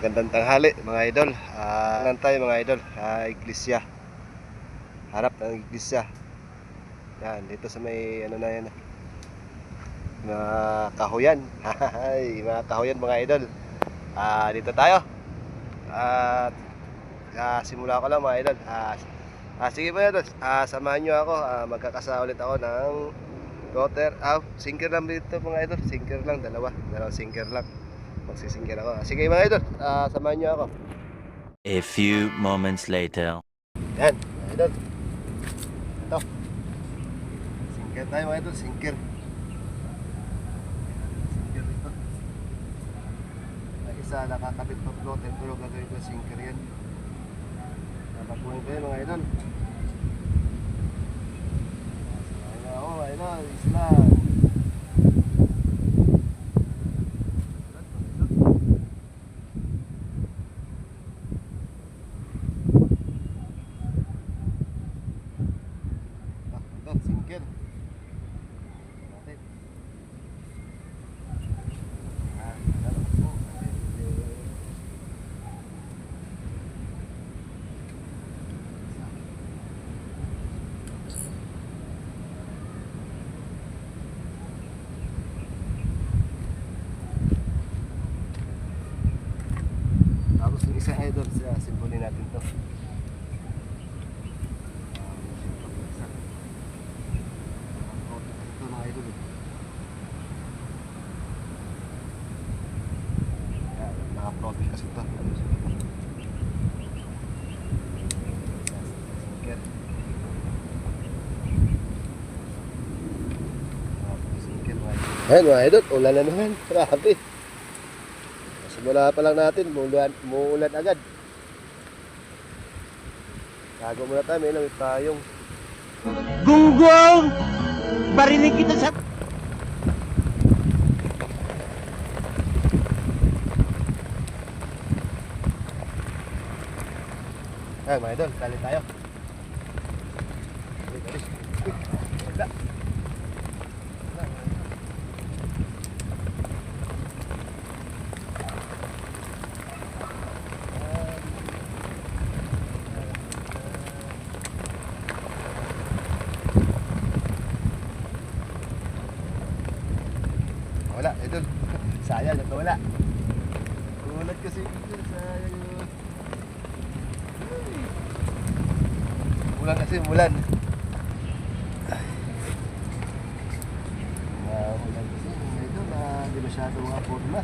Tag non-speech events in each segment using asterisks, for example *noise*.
Magandang tanghali mga idol. Ah, uh, tayo mga idol sa iglesia. Harap ng iglesia. Yan, dito sa may ano na yan. Mga kahoyan. Hay, *laughs* mga kahoyan mga idol. Ah, dito tayo. At ah, simula ko lang mga idol. Ah, ah sige mga idol. Ah, samahan niyo ako. Ah, magkakasa ulit ako ng Daughter, ah, sinker lang dito mga idol. Sinker lang, dalawa. Dalawang sinker lang. Magsisingker ako. Sige mga idol, ah, samahan niyo ako. A few moments later. Yan, mga idol. Ito. Sinker tayo mga idol, sinker. Sinker dito. Isa nakakapit pa floater pero gagawin ko sinker yan. Napapuhin ko yan mga idol. Ayun na ako mga idol, isla. Ah, ito, sinker. Natin. Ah, dapat po. Kasi, eh, Tapos yung isa simbolin natin to. Ito mga idol. eh. Naka-floating kasi ito. Ayan mga idol, ulan na naman. *laughs* Grabe. Simula pa lang natin, muulan, muulan agad. Tago muna tayo, may lamit tayong. Gunggong! Barinig kita sa... Ay, mga idol, kali tayo. Dali, dali. Uy, wala. Wala. Wala, idol. Sayang, ito wala. Ulat kasi idol, sayang. Ay. Ulan kasi, ulan. Ah, ulan kasi, idol, na di masyado mga forma.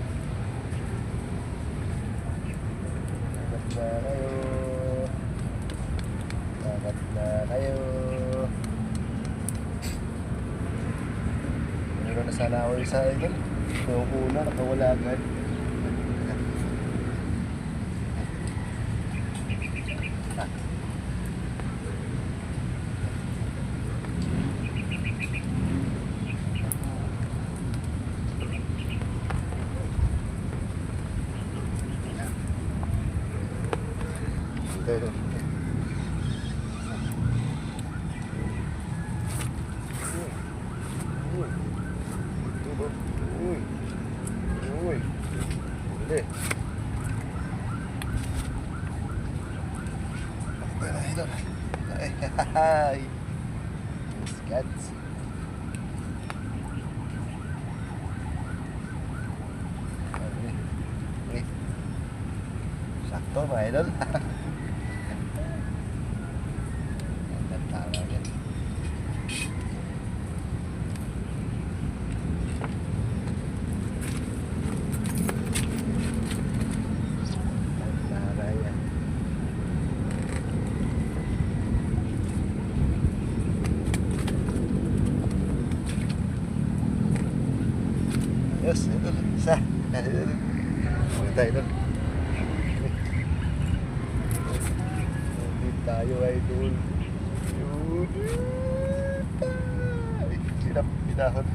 Dapat na kayo. Na kayo. Meron na sana ako isa idol. Yung una, nakawala agad. Pero, Uy. Uy. Uy. Huli. Ay, ay, idol. Ay, ay. Scat. Ay, uy. Sakto mga idol. Ang tama yan. Tama yan. Yes, idol. Isa. Idol. Tayo, idol. Ulit tayo. Ay, Sinap, pinahon.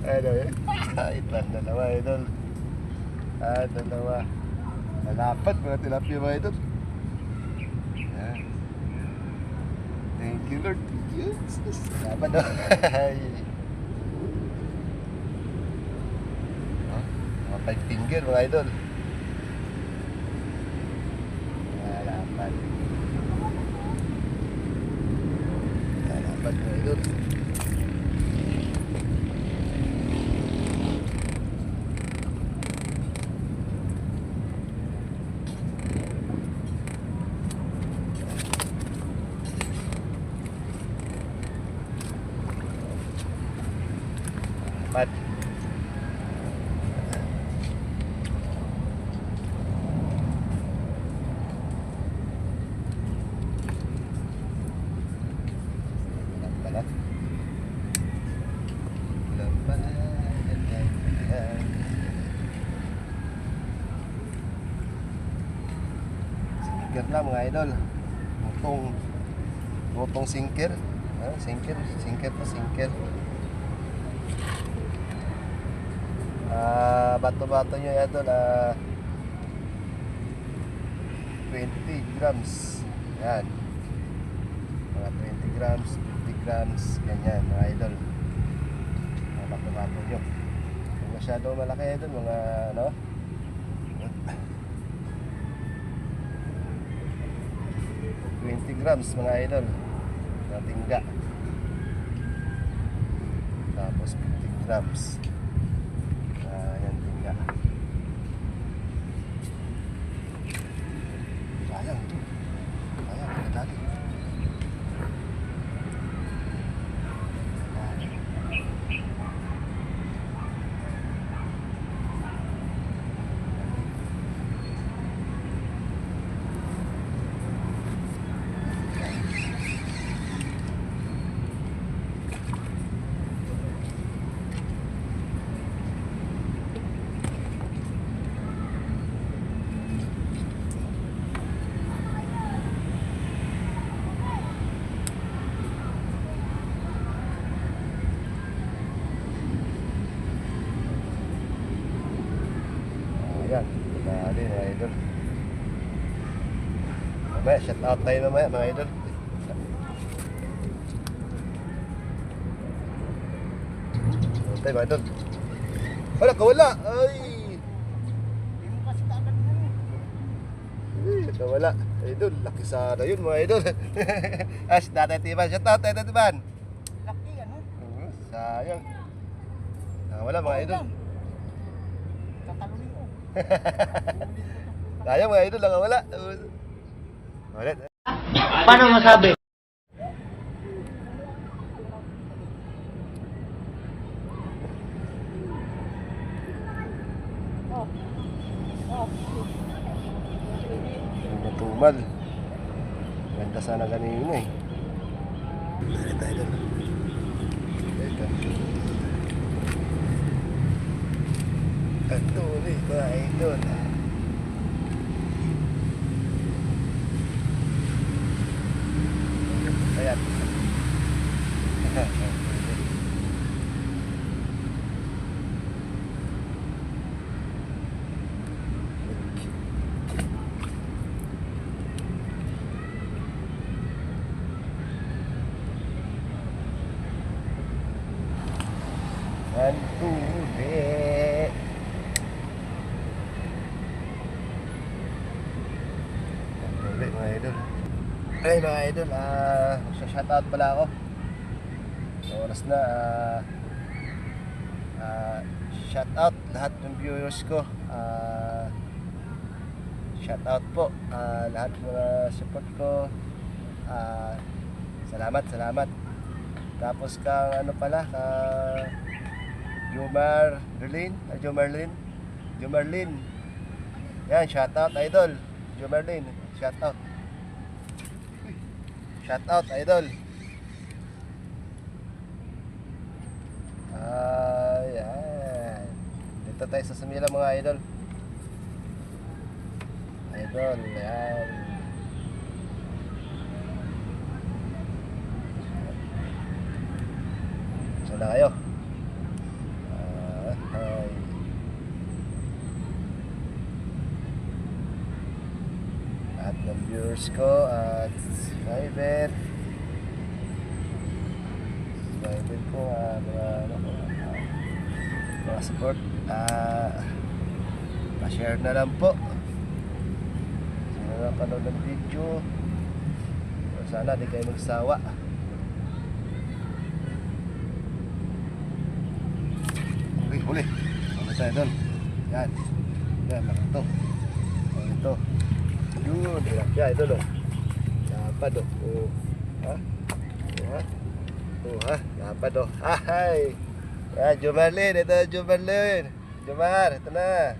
Ano eh? Kahit lang dalawa, idol. Ah, dalawa. Nalapat mga tilapia mga idol. Yan. Thank you, Lord. Yes, yes. Salamat *laughs* daw. Ay. Five finger mga idol. Lalapan. Lalapan mga idol. Na mga idol. Mutong mutong sinker. Ah, sinker, sinker to sinker. Ah, bato-bato nyo idol ah 20 grams. Yan mga 20 grams, 50 grams, ganyan mga idol. Mga bato-bato nyo. Kung masyado malaki idol, mga ano, Twenty grams mga idol. Mga tingga. Tapos 50 grams ah yan tingga sayang to sayang kadali Ayan, dali mga idol. Mamaya, shout out tayo mamaya mga idol. Tayo mga idol. Wala, kawala! Ay! Ay, kawala. Idol, laki sana yun mga idol. *laughs* As, tatay Tiban. Shout out, tatay Tiban. Laki ano? Hmm, Sayang. Ah, wala mga idol. Tatalunin ko. *laughs* Sayang mga idol, nakawala. Paano masabi? Yung matumal. Ganda sana kanina eh. Dali tayo doon. Ito. Ito ulit mga idol. Ayan. Two, three. Ulit mga idol. Ay mga idol, ah, uh, shoutout pala ako. Oras na, ah, ah, shoutout lahat ng viewers ko. Ah, shoutout po, ah, lahat ng mga support ko. Ah, salamat, salamat. Tapos kang ano pala, kang Jomar Relin, ah, Jomarlin, Jomarlin. Yan, shoutout idol. Jomarlin, shoutout. Shoutout idol. Ayan. Dito tayo sa Sumila mga idol. Idol, yan. Saan na kayo? Ah, hi. Lahat ng viewers ko at subscriber. Subscriber ko, ah, mga, ano, ah, mga support. Ah, Pa-share na lang po. Sa mga panood ng video. Sana di kayo magsawa. Huli, huli. Huli tayo doon. Yan. Yan, nakato. O, ito. Yun, hirap siya. Ito, no. Dapat, oh. Oh. Ha? Oh, ha? Oh, ha? Dapat, *laughs* oh. Hay! Yan, Jumarlin. Ito, Jumarlin. Jumar, ito na.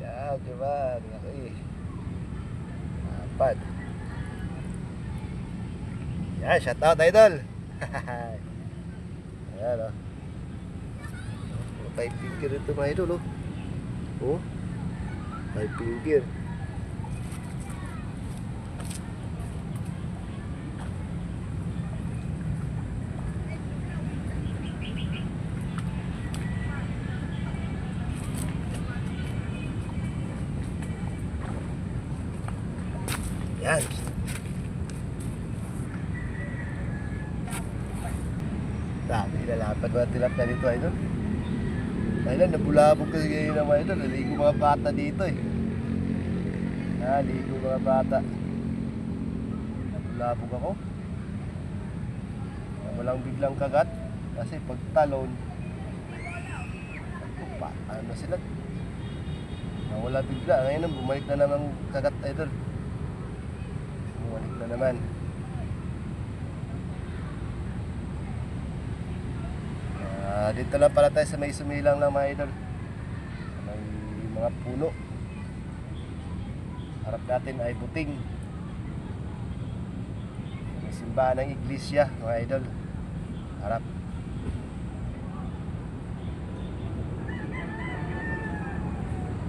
Yan, Jumar. Laki. Dapat. Yan, shout out, idol. Ayan, oh. Five finger ito mga idol, oh. Five finger. Yan. Dami nilalapat mga tilapia dito, idol. Ayun, nabulabog kasi ngayon ng mga idol. Naligo mga bata dito eh. Ah, ligo mga bata. Nabulabog ako. Walang biglang kagat. Kasi pag talon, pa, ano sila? Nawala bigla. Ngayon, bumalik na naman kagat idol. Bumalik na naman. Ah, dito lang pala tayo sa may sumilang lang mga idol. May mga puno. Harap natin ay buting. May simbahan ng iglesia mga idol. Harap.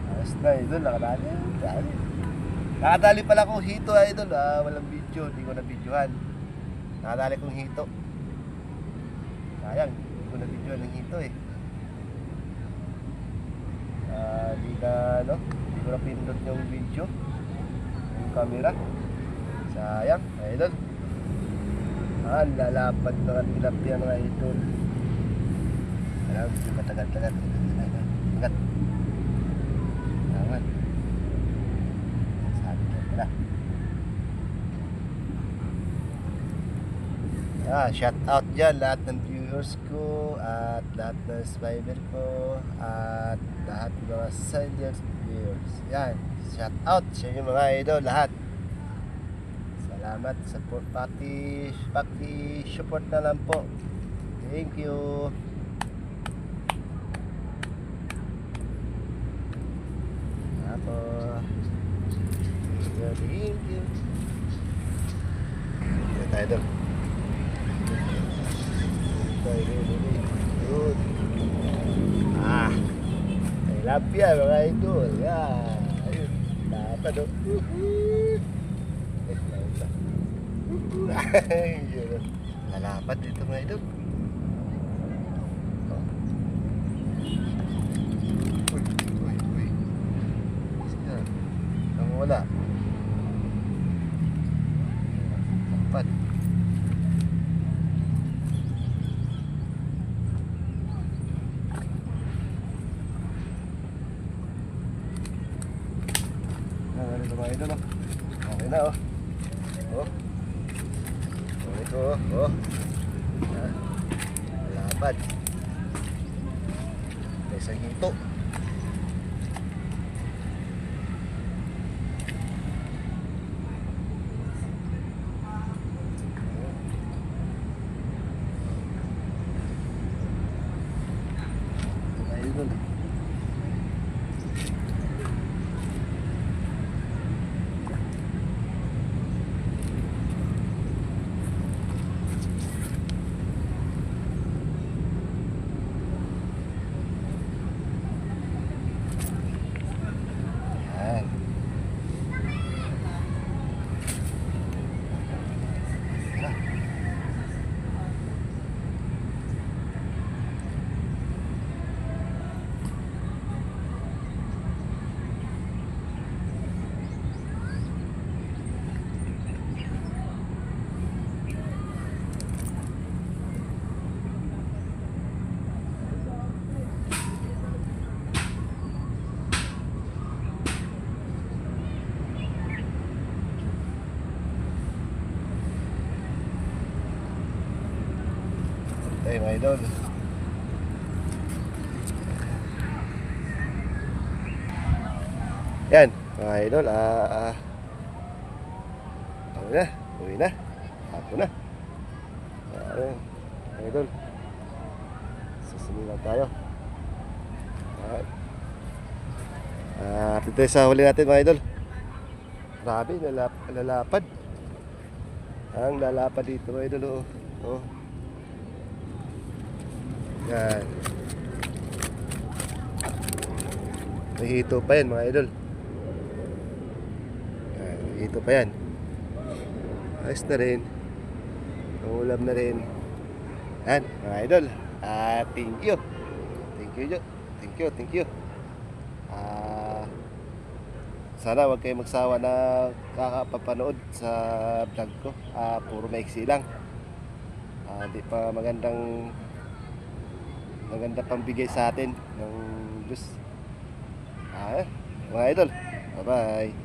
Ayos na idol, nakadali. Dali. Nakadali pala kong hito idol. Ah, walang video, hindi ko na videohan. Nakadali kong hito. Sayang, hindi ko na video ng hito eh. Ah, di na, ano, di ko na pindot yung video. Yung camera. Sayang, idol. Ah, lalapad na ang tilapia mga idol. Alam, matagal-tagal. Ingat. Aman. Sabi ko pala. Ah, shout out dyan lahat ng viewers ko at lahat ng subscriber ko at lahat ng mga silent viewers. Yan, shout out sa inyo mga idol lahat. Salamat sa support pati pati support na lang po. Thank you. Ako. Thank you. Yan tayo doon. Good. Ah. Tilapia mga idol. Yan. Ayun. Dapat o. Eh, nauta. Ayun. Lalapat dito mga idol. Oh. Uy, uy, uy. Sige. Nang wala. Dapat. Ah, ganito mga idol, oh. Okay na, oh. Oh. Oh, ito, oh. Oh. Ah. Malapad. May isang hito. Mga idol. tayo mga idol. Yan, mga idol, ah, ah, na, uwi na, hapon na. Ayan, mga idol, susunod tayo. Ah, dito sa huli natin mga idol. Grabe, lalap lalapad. Ang lalapad dito mga idol, oh. oh. Yan. May hito pa yan mga idol. Yan, may hito pa yan. Ayos na rin. Ulam na rin. Yan, mga idol. Ah, thank you. Thank you, Jo. Thank you, thank you. Ah, sana wag kayo magsawa na kakapapanood sa vlog ko. Ah, puro maiksi lang. Ah, di pa magandang maganda pambigay sa atin ng Diyos. Ah, mga idol. Bye-bye.